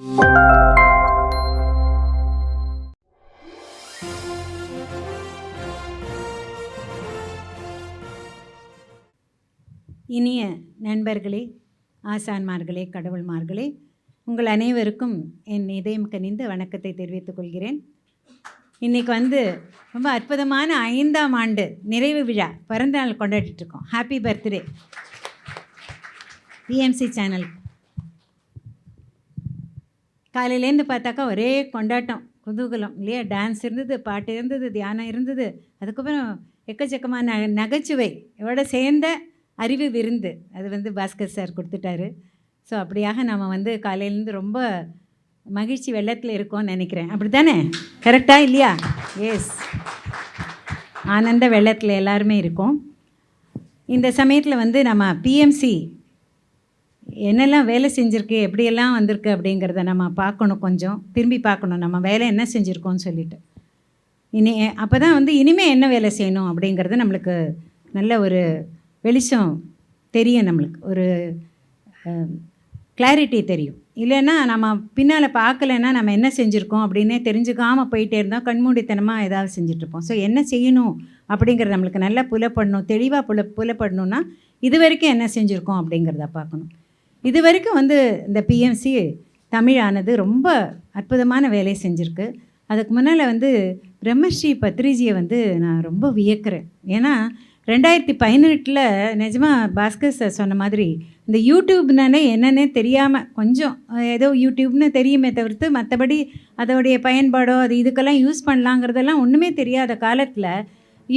இனிய நண்பர்களே ஆசான்மார்களே கடவுள்மார்களே உங்கள் அனைவருக்கும் என் இதயம் கனிந்து வணக்கத்தை தெரிவித்துக் கொள்கிறேன். இன்றைக்கி வந்து ரொம்ப அற்புதமான ஐந்தாம் ஆண்டு நிறைவு விழா பிறந்தநாள் கொண்டாடிட்டுருக்கோம் ஹாப்பி பர்த்டே பிஎம்சி சேனல் காலையிலேருந்து பார்த்தாக்கா ஒரே கொண்டாட்டம். குதூகலம் இல்லையா? டான்ஸ் இருந்தது பாட்டு இருந்தது தியானம் இருந்தது. அதுக்கப்புறம் எக்கச்சக்கமான ந நகைச்சுவை. இதோட சேர்ந்த அறிவு விருந்து. அது வந்து பாஸ்கர் சார் கொடுத்துட்டாரு. ஸோ அப்படியாக நம்ம வந்து காலையிலேருந்து ரொம்ப மகிழ்ச்சி வெள்ளத்தில் இருக்கோம்னு நினைக்கிறேன். அப்படி தானே கரெக்டாக இல்லையா? எஸ் ஆனந்த வெள்ளத்தில் எல்லாருமே இருக்கோம். இந்த சமயத்தில் வந்து நம்ம பிஎம்சி என்னெல்லாம் வேலை செஞ்சுருக்கு எப்படியெல்லாம் வந்திருக்கு அப்படிங்கிறத நம்ம பார்க்கணும் கொஞ்சம். திரும்பி பார்க்கணும். நம்ம வேலை என்ன செஞ்சுருக்கோம்னு சொல்லிட்டு. இனி அப்போ தான் வந்து இனிமேல் என்ன வேலை செய்யணும் அப்படிங்கிறது நம்மளுக்கு நல்ல ஒரு வெளிச்சம் தெரியும் நம்மளுக்கு. ஒரு கிளாரிட்டி தெரியும். இல்லைன்னா நம்ம பின்னால் பார்க்கலன்னா நம்ம என்ன செஞ்சுருக்கோம் அப்படின்னே தெரிஞ்சுக்காமல் போயிட்டே இருந்தால் கண்மூடித்தனமாக ஏதாவது செஞ்சிட்ருப்போம். ஸோ என்ன செய்யணும் அப்படிங்கிறது நம்மளுக்கு நல்லா புலப்படணும். தெளிவாக புல புலப்படணும்னா இது வரைக்கும் என்ன செஞ்சுருக்கோம் அப்படிங்கிறத பார்க்கணும். இது வரைக்கும் வந்து இந்த பிஎம்சி தமிழானது ரொம்ப அற்புதமான வேலையை செஞ்சுருக்கு. அதுக்கு முன்னால் வந்து பிரம்மஸ்ரீ பத்ரிஜியை வந்து நான் ரொம்ப வியக்கிறேன். ஏன்னா ரெண்டாயிரத்தி பதினெட்டில் நிஜமாக பாஸ்கர் சார் சொன்ன மாதிரி இந்த யூடியூப்னாலே என்னன்னே தெரியாமல் கொஞ்சம் ஏதோ யூடியூப்னு தெரியுமே தவிர்த்து மற்றபடி அதோடைய பயன்பாடோ அது இதுக்கெல்லாம் யூஸ் பண்ணலாங்கிறதெல்லாம் ஒன்றுமே தெரியாத காலத்தில்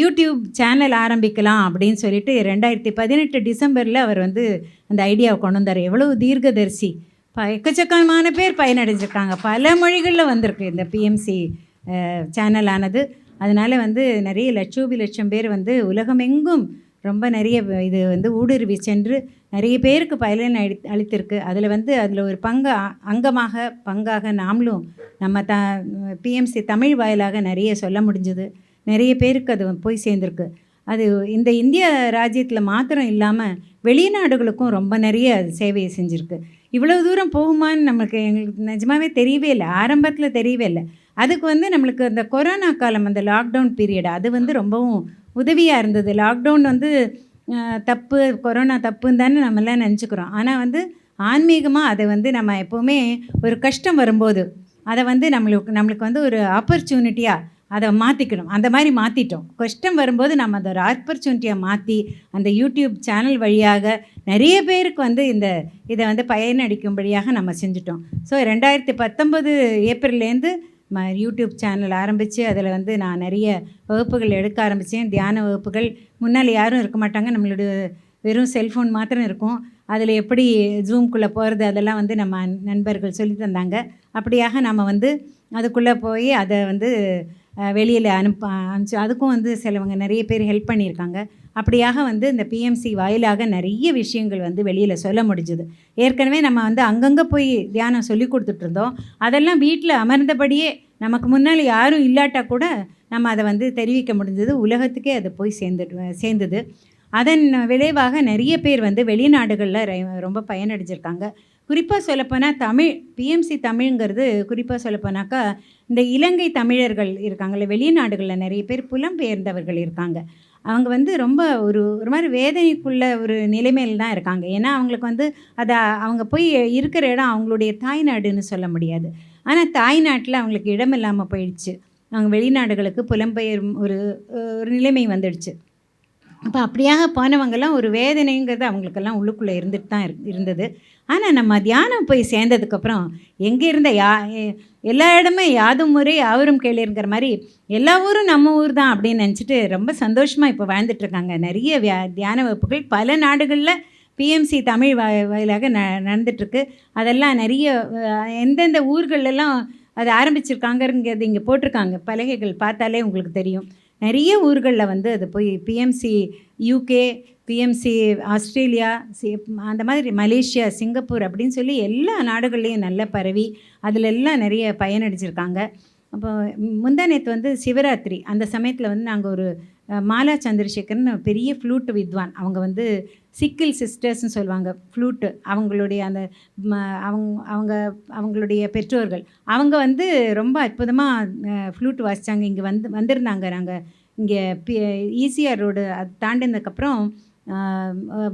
யூடியூப் சேனல் ஆரம்பிக்கலாம் அப்படின்னு சொல்லிட்டு ரெண்டாயிரத்தி பதினெட்டு டிசம்பரில் அவர் வந்து அந்த ஐடியாவை கொண்டு வந்தார். எவ்வளோ தீர்க்கதரிசி. ப எக்கச்சக்கமான பேர் பயனடைஞ்சிருக்காங்க. பல மொழிகளில் வந்திருக்கு இந்த பிஎம்சி சேனலானது அதனால் வந்து நிறைய லட்சோபி லட்சம் பேர் வந்து உலகமெங்கும் ரொம்ப நிறைய இது வந்து ஊடுருவி சென்று நிறைய பேருக்கு பயன் அளி அளித்திருக்கு. அதில் வந்து அதில் ஒரு பங்கு அங்கமாக பங்காக நாமளும் நம்ம த பிஎம்சி தமிழ் வாயிலாக நிறைய சொல்ல முடிஞ்சது. நிறைய பேருக்கு அது போய் சேர்ந்துருக்கு. அது இந்த இந்திய ராஜ்யத்தில் மாத்திரம் இல்லாமல் வெளிநாடுகளுக்கும் ரொம்ப நிறைய சேவையை செஞ்சுருக்கு. இவ்வளோ தூரம் போகுமான்னு நமக்கு எங்களுக்கு நிஜமாகவே தெரியவே இல்லை. ஆரம்பத்தில் தெரியவே இல்லை. அதுக்கு வந்து நம்மளுக்கு அந்த கொரோனா காலம் அந்த லாக்டவுன் பீரியட் அது வந்து ரொம்பவும் உதவியாக இருந்தது. லாக்டவுன் வந்து தப்பு கொரோனா தப்புன்னு தானே நம்மளாம் நினச்சிக்கிறோம். ஆனால் வந்து ஆன்மீகமாக அதை வந்து நம்ம எப்போவுமே ஒரு கஷ்டம் வரும்போது அதை வந்து நம்மளுக்கு நம்மளுக்கு வந்து ஒரு ஆப்பர்ச்சுனிட்டியாக அதை மாற்றிக்கணும் அந்த மாதிரி மாற்றிட்டோம் கஷ்டம் வரும்போது நம்ம அதை ஒரு ஆப்பர்ச்சுனிட்டியை மாற்றி அந்த யூடியூப் சேனல் வழியாக நிறைய பேருக்கு வந்து இந்த இதை வந்து பயனடிக்கும்படியாக நம்ம செஞ்சிட்டோம். ஸோ ரெண்டாயிரத்தி பத்தொம்பது ஏப்ரல்லேருந்து ம யூடியூப் சேனல் ஆரம்பித்து அதில் வந்து நான் நிறைய வகுப்புகள் எடுக்க ஆரம்பித்தேன் தியான வகுப்புகள். முன்னால் யாரும் இருக்க மாட்டாங்க. நம்மளோட வெறும் செல்ஃபோன் மாத்திரம் இருக்கும். அதில் எப்படி ஜூம்குள்ளே போகிறது அதெல்லாம் வந்து நம்ம நண்பர்கள் சொல்லி தந்தாங்க. அப்படியாக நம்ம வந்து அதுக்குள்ளே போய் அதை வந்து வெளியில் அனுப்ப அனுப்பிச்சு அதுக்கும் வந்து சிலவங்க நிறைய பேர் ஹெல்ப் பண்ணியிருக்காங்க. அப்படியாக வந்து இந்த பிஎம்சி வாயிலாக நிறைய விஷயங்கள் வந்து வெளியில் சொல்ல முடிஞ்சுது. ஏற்கனவே நம்ம வந்து அங்கங்கே போய் தியானம் சொல்லி கொடுத்துட்ருந்தோம் அதெல்லாம் வீட்டில் அமர்ந்தபடியே நமக்கு முன்னால் யாரும் இல்லாட்டா கூட நம்ம அதை வந்து தெரிவிக்க முடிஞ்சது. உலகத்துக்கே அது போய் சேர்ந்துட்டு சேர்ந்தது. அதன் விளைவாக நிறைய பேர் வந்து வெளிநாடுகளில் ரொம்ப பயனடைஞ்சிருக்காங்க. குறிப்பாக சொல்லப்போனால் தமிழ் பிஎம்சி தமிழ்ங்கிறது குறிப்பாக சொல்லப்போனாக்கா இந்த இலங்கை தமிழர்கள் இருக்காங்கள்ல வெளிநாடுகளில் நிறைய பேர் புலம்பெயர்ந்தவர்கள் இருக்காங்க. அவங்க வந்து ரொம்ப ஒரு ஒரு மாதிரி வேதனைக்குள்ள ஒரு நிலைமையில் தான் இருக்காங்க. ஏன்னா அவங்களுக்கு வந்து அதை அவங்க போய் இருக்கிற இடம் அவங்களுடைய தாய்நாடுன்னு சொல்ல முடியாது. ஆனால் தாய்நாட்டில் அவங்களுக்கு இடம் இல்லாமல் போயிடுச்சு. அவங்க வெளிநாடுகளுக்கு புலம்பெயர் ஒரு ஒரு நிலைமை வந்துடுச்சு. அப்போ அப்படியாக போனவங்கெல்லாம் ஒரு வேதனைங்கிறது அவங்களுக்கெல்லாம் உள்ளுக்குள்ளே இருந்துட்டு தான் இருந்தது. ஆனால் நம்ம தியானம் போய் சேர்ந்ததுக்கப்புறம் எங்கே இருந்த யா எல்லா இடமே யாதும் முறை யாவரும் கேளுங்கிற மாதிரி எல்லா ஊரும் நம்ம ஊர் தான் அப்படின்னு நினச்சிட்டு ரொம்ப சந்தோஷமாக இப்போ வாழ்ந்துட்டுருக்காங்க. நிறைய வியா தியான வகுப்புகள் பல நாடுகளில் பிஎம்சி தமிழ் வா வாயிலாக ந நடந்துட்டுருக்கு. அதெல்லாம் நிறைய எந்தெந்த ஊர்களெல்லாம் அது ஆரம்பிச்சிருக்காங்கிறது இங்கே போட்டிருக்காங்க. பலகைகள் பார்த்தாலே உங்களுக்கு தெரியும். நிறைய ஊர்களில் வந்து அது போய் பிஎம்சி யூகே பிஎம்சி ஆஸ்திரேலியா சி அந்த மாதிரி மலேசியா சிங்கப்பூர் அப்படின்னு சொல்லி எல்லா நாடுகள்லேயும் நல்ல பரவி அதில் எல்லாம் நிறைய பயனடிச்சிருக்காங்க அப்போ முந்தா நேற்று வந்து சிவராத்திரி அந்த சமயத்தில் வந்து நாங்கள் ஒரு மாலா சந்திரசேகர்னு பெரிய ஃப்ளூட் வித்வான். அவங்க வந்து சிக்கில் சிஸ்டர்ஸ்னு சொல்லுவாங்க ஃப்ளூட்டு அவங்களுடைய அந்த ம, அவங்க அவங்க அவங்களுடைய பெற்றோர்கள். அவங்க வந்து ரொம்ப அற்புதமாக ஃப்ளூட் வாசித்தாங்க இங்கே வந்து வந்திருந்தாங்க. நாங்கள் இங்கே பி ஈசிஆர் ரோடு அது தாண்டினதுக்கப்புறம்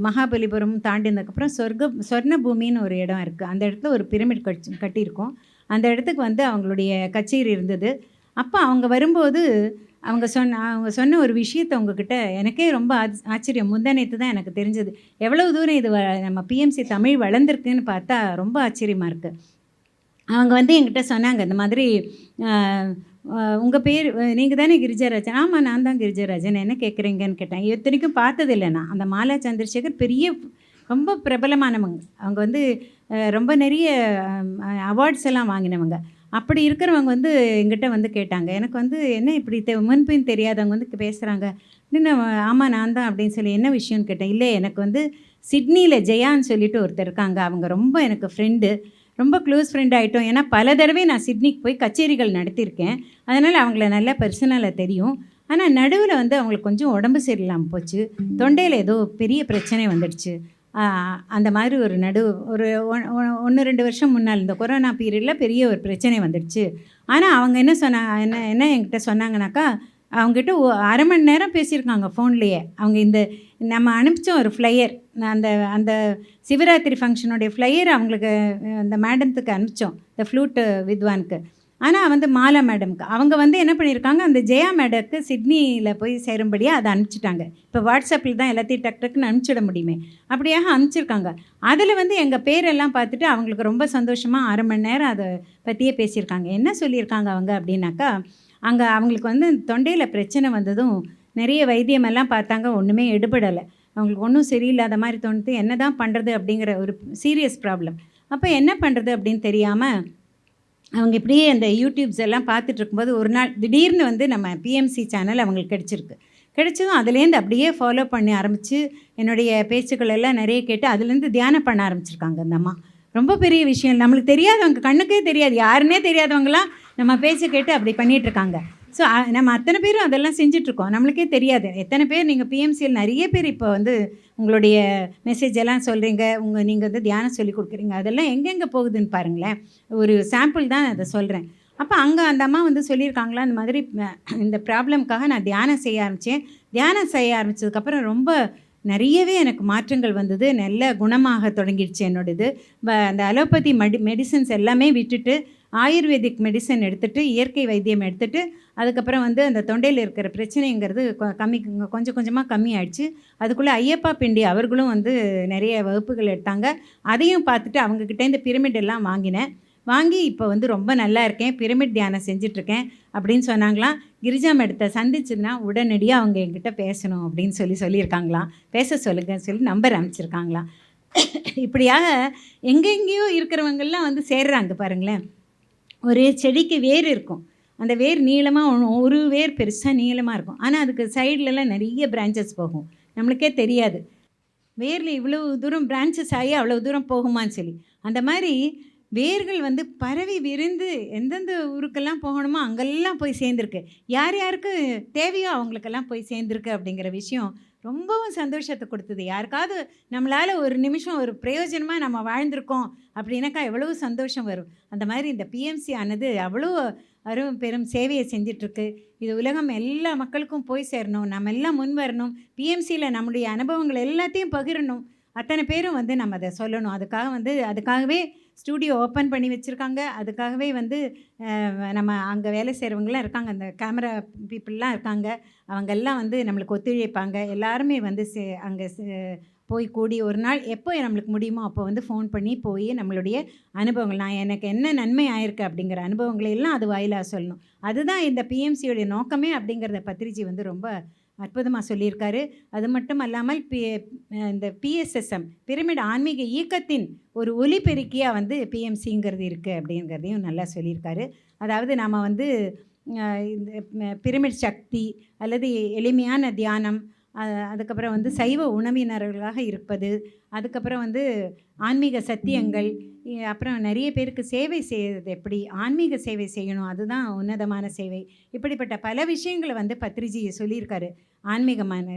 மகாபலிபுரம் தாண்டினதுக்கப்புறம் சொர்க்க சொர்ண பூமின்னு ஒரு இடம் இருக்குது அந்த இடத்துல ஒரு பிரமிட் கட்சி கட்டியிருக்கோம். அந்த இடத்துக்கு வந்து அவங்களுடைய கச்சேரி இருந்தது. அப்போ அவங்க வரும்போது அவங்க சொன்ன அவங்க சொன்ன ஒரு விஷயத்தை உங்ககிட்ட எனக்கே ரொம்ப ஆச்சரியம். முந்தானேத்து தான் எனக்கு தெரிஞ்சது. எவ்வளவு தூரம் இது வ- நம்ம பிஎம்சி தமிழ் வளர்ந்துருக்குன்னு பார்த்தா ரொம்ப ஆச்சரியமாக இருக்குது அவங்க வந்து என்கிட்ட சொன்னாங்க இந்த மாதிரி உங்கள் பேர் நீங்கள் தானே கிரிஜராஜன்? ஆமாம் நான் தான் கிரிஜராஜன். என்ன கேட்குறீங்கன்னு கேட்டேன். இத்தனைக்கும் பார்த்ததில்லை நான். அந்த மாலா சந்திரசேகர் பெரிய ரொம்ப பிரபலமானவங்க. அவங்க வந்து ரொம்ப நிறைய அவார்ட்ஸ் எல்லாம் வாங்கினவங்க. அப்படி இருக்கிறவங்க வந்து எங்கிட்ட வந்து கேட்டாங்க. எனக்கு வந்து என்ன இப்படி தெ முன்பின் தெரியாதவங்க வந்து பேசுகிறாங்க அப்படின்னு ஆமாம் நான் தான் அப்படின்னு சொல்லி என்ன விஷயம்னு கேட்டேன்? இல்லை எனக்கு வந்து சிட்னியில் ஜெயான்னு சொல்லிட்டு ஒருத்தர் இருக்காங்க. அவங்க ரொம்ப எனக்கு ஃப்ரெண்டு ரொம்ப க்ளோஸ் ஃப்ரெண்ட் ஆகிட்டோம் ஏன்னா பல தடவை நான் சிட்னிக்கு போய் கச்சேரிகள் நடத்தியிருக்கேன். அதனால் அவங்கள நல்லா பர்சனலாக தெரியும். ஆனால் நடுவில் வந்து அவங்களுக்கு கொஞ்சம் உடம்பு சரியில்லாமல் போச்சு. தொண்டையில் ஏதோ பெரிய பிரச்சனை வந்துடுச்சு. அந்த மாதிரி ஒரு நடு ஒரு ஒன்று ரெண்டு வருஷம் முன்னால் இந்த கொரோனா பீரியடில் பெரிய ஒரு பிரச்சனை வந்துடுச்சு. ஆனால் அவங்க என்ன சொன்னா என்ன என்ன என்கிட்ட சொன்னாங்கனாக்கா அவங்ககிட்ட ஒ- அரை மணி நேரம் பேசியிருக்காங்க ஃபோன்லேயே. அவங்க இந்த நம்ம அனுப்பிச்சோம் ஒரு ஃப்ளையர் அந்த அந்த சிவராத்திரி ஃபங்க்ஷனுடைய ஃப்ளையர் அவங்களுக்கு அந்த மேடத்துக்கு அனுப்பிச்சோம் இந்த ஃப்ளூட்டு வித்வானுக்கு. ஆனால் வந்து மாலா மேடம்க்கு. அவங்க வந்து என்ன பண்ணியிருக்காங்க அந்த ஜெயா மேடம்க்கு சிட்னியில் போய் சேரும்படியாக அதை அனுப்பிச்சிட்டாங்க. இப்போ வாட்ஸ்அப்பில் தான் எல்லாத்தையும் டக் டக்குன்னு அனுப்பிச்சிட முடியுமே. அப்படியாக அனுப்பிச்சிருக்காங்க. அதில் வந்து எங்கள் பேரெல்லாம் பார்த்துட்டு அவங்களுக்கு ரொம்ப சந்தோஷமாக அரை மணி நேரம் அதை பற்றியே பேசியிருக்காங்க. என்ன சொல்லியிருக்காங்க அவங்க அப்படின்னாக்கா அங்கே அவங்களுக்கு வந்து தொண்டையில் பிரச்சனை வந்ததும் நிறைய வைத்தியமெல்லாம் பார்த்தாங்க ஒன்றுமே எடுபடலை. அவங்களுக்கு ஒன்றும் சரியில்லாத மாதிரி தோணுது என்ன தான் பண்ணுறது அப்படிங்கிற ஒரு சீரியஸ் ப்ராப்ளம் அப்போ என்ன பண்ணுறது அப்படின்னு தெரியாமல் அவங்க இப்படியே அந்த யூடியூப்ஸ் எல்லாம் பார்த்துட்டு இருக்கும்போது ஒரு நாள் திடீர்னு வந்து நம்ம பிஎம்சி சேனல் அவங்களுக்கு கிடச்சிருக்கு. கிடைச்சதும் அதுலேருந்து அப்படியே ஃபாலோ பண்ணி ஆரம்பித்து என்னுடைய பேச்சுக்கள் எல்லாம் நிறைய கேட்டு அதுலேருந்து தியானம் பண்ண ஆரம்பிச்சிருக்காங்க அந்த அம்மா. ரொம்ப பெரிய விஷயம். நம்மளுக்கு தெரியாதவங்க கண்ணுக்கே தெரியாது யாருன்னே தெரியாதவங்களாம் நம்ம பேச்சை கேட்டு அப்படி பண்ணிகிட்ருக்காங்க ஸோ நம்ம அத்தனை பேரும் அதெல்லாம் செஞ்சிட்ருக்கோம் நம்மளுக்கே தெரியாது. எத்தனை பேர் நீங்கள் பிஎம்சியில் நிறைய பேர் இப்போ வந்து உங்களுடைய மெசேஜ் எல்லாம் சொல்கிறீங்க உங்கள் நீங்கள் வந்து தியானம் சொல்லி கொடுக்குறீங்க அதெல்லாம் எங்கெங்கே போகுதுன்னு பாருங்களேன். ஒரு சாம்பிள் தான் அதை சொல்கிறேன் அப்போ அங்கே அந்த அம்மா வந்து சொல்லியிருக்காங்களா அந்த மாதிரி இந்த ப்ராப்ளம்க்காக நான் தியானம் செய்ய ஆரம்பித்தேன் தியானம் செய்ய ஆரம்பித்ததுக்கப்புறம் ரொம்ப நிறையவே எனக்கு மாற்றங்கள் வந்தது. நல்ல குணமாக தொடங்கிடுச்சு என்னோடது. அந்த அலோபதி மெடி மெடிசன்ஸ் எல்லாமே விட்டுட்டு ஆயுர்வேதிக் மெடிசன் எடுத்துகிட்டு இயற்கை வைத்தியம் எடுத்துகிட்டு அதுக்கப்புறம் வந்து அந்த தொண்டையில் இருக்கிற பிரச்சனைங்கிறது கொ- கம்மி கொஞ்சம் கொஞ்சமாக கம்மி ஆயிடுச்சு அதுக்குள்ளே ஐயப்பா பிண்டி அவர்களும் வந்து நிறைய வகுப்புகள் எடுத்தாங்க. அதையும் பார்த்துட்டு அவங்கக்கிட்டேருந்து பிரமிட் எல்லாம் வாங்கினேன். வாங்கி இப்போ வந்து ரொம்ப நல்லா இருக்கேன். பிரமிட் தியானம் செஞ்சிட்ருக்கேன் அப்படின்னு சொன்னாங்களாம். கிரிஜா மேடத்தை சந்திச்சுன்னா உடனடியாக அவங்க என்கிட்ட பேசணும் அப்படின்னு சொல்லி சொல்லியிருக்காங்களாம். பேச சொல்லுங்கன்னு சொல்லி நம்பர் அமைச்சிருக்காங்களாம் இப்படியாக எங்கெங்கேயோ இருக்கிறவங்கெல்லாம் வந்து சேர்றாங்க பாருங்களேன். ஒரு செடிக்கு வேர் இருக்கும். அந்த வேர் நீளமாக ஒரு வேர் பெருசாக நீளமாக இருக்கும். ஆனால் அதுக்கு சைட்லலாம் நிறைய பிரான்ச்சஸ் போகும். நம்மளுக்கே தெரியாது. வேரில் இவ்வளோ தூரம் பிரான்ச்சஸ் ஆகி அவ்வளோ தூரம் போகுமான்னு சொல்லி. அந்த மாதிரி வேர்கள் வந்து பரவி விரிந்து எந்தெந்த ஊருக்கெல்லாம் போகணுமோ அங்கெல்லாம் போய் சேர்ந்துருக்கு. யார் யாருக்கு தேவையோ அவங்களுக்கெல்லாம் போய் சேர்ந்துருக்கு அப்படிங்கிற விஷயம் ரொம்பவும் சந்தோஷத்தை கொடுத்தது. யாருக்காவது நம்மளால் ஒரு நிமிஷம் ஒரு பிரயோஜனமாக நம்ம வாழ்ந்திருக்கோம் அப்படின்னாக்கா எவ்வளவு சந்தோஷம் வரும். அந்த மாதிரி இந்த பிஎம்சி ஆனது அவ்வளோ அரும் பெரும் சேவையை செஞ்சிட்ருக்கு. இது உலகம் எல்லா மக்களுக்கும் போய் சேரணும். நம்ம எல்லாம் முன் வரணும். பிஎம்சியில் நம்முடைய அனுபவங்கள் எல்லாத்தையும் பகிரணும். அத்தனை பேரும் வந்து நம்ம அதை சொல்லணும். அதுக்காக வந்து அதுக்காகவே ஸ்டூடியோ ஓப்பன் பண்ணி வச்சுருக்காங்க. அதுக்காகவே வந்து நம்ம அங்கே வேலை செய்கிறவங்களாம் இருக்காங்க. அந்த கேமரா பீப்புளெலாம் இருக்காங்க. அவங்கெல்லாம் வந்து நம்மளுக்கு ஒத்துழைப்பாங்க. எல்லாருமே வந்து சே அங்கே போய் கூடி ஒரு நாள் எப்போ நம்மளுக்கு முடியுமோ அப்போ வந்து ஃபோன் பண்ணி போய் நம்மளுடைய அனுபவங்கள் நான் எனக்கு என்ன நன்மை ஆயிருக்கு அப்படிங்கிற அனுபவங்களை எல்லாம் அது வாயிலாக சொல்லணும். அதுதான் இந்த பிஎம்சியோடைய நோக்கமே அப்படிங்கிறத பத்திரிஜி வந்து ரொம்ப அற்புதமாக சொல்லியிருக்காரு. அது மட்டும் அல்லாமல் பி இந்த பிஎஸ்எஸ்எம் பிரமிட் ஆன்மீக இயக்கத்தின் ஒரு ஒலிபெருக்கியாக வந்து பிஎம்சிங்கிறது இருக்குது அப்படிங்கிறதையும் நல்லா சொல்லியிருக்காரு. அதாவது நாம் வந்து இந்த பிரமிட் சக்தி அல்லது எளிமையான தியானம் அதுக்கப்புறம் வந்து சைவ உணவினர்களாக இருப்பது அதுக்கப்புறம் வந்து ஆன்மீக சத்தியங்கள் அப்புறம் நிறைய பேருக்கு சேவை செய்கிறது எப்படி? ஆன்மீக சேவை செய்யணும் அதுதான் உன்னதமான சேவை. இப்படிப்பட்ட பல விஷயங்களை வந்து பத்ரிஜி சொல்லியிருக்காரு. ஆன்மீகமான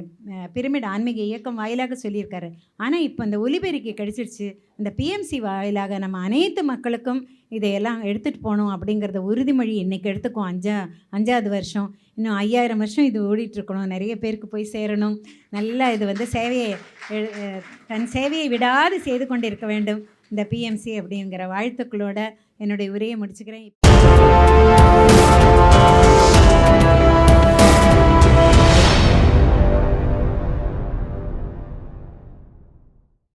பிரமிட் ஆன்மீக இயக்கம் வாயிலாக சொல்லியிருக்காரு. ஆனால் இப்போ இந்த ஒலிபெருக்கி கிடைச்சிருச்சு. இந்த பிஎம்சி வாயிலாக நம்ம அனைத்து மக்களுக்கும் இதையெல்லாம் எடுத்துகிட்டு போகணும் அப்படிங்கிறத உறுதிமொழி இன்றைக்கி எடுத்துக்கும் அஞ்சா அஞ்சாவது வருஷம். இன்னும் ஐயாயிரம் வருஷம் இது ஓடிட்டுருக்கணும். நிறைய பேருக்கு போய் சேரணும். நல்லா இது வந்து சேவையை தன் சேவையை விடாது செய்து கொண்டிருக்க இருக்க வேண்டும். இந்த பிஎம்சி அப்படிங்கிற வாழ்த்துக்களோட என்னுடைய உரையை முடிச்சுக்கிறேன்.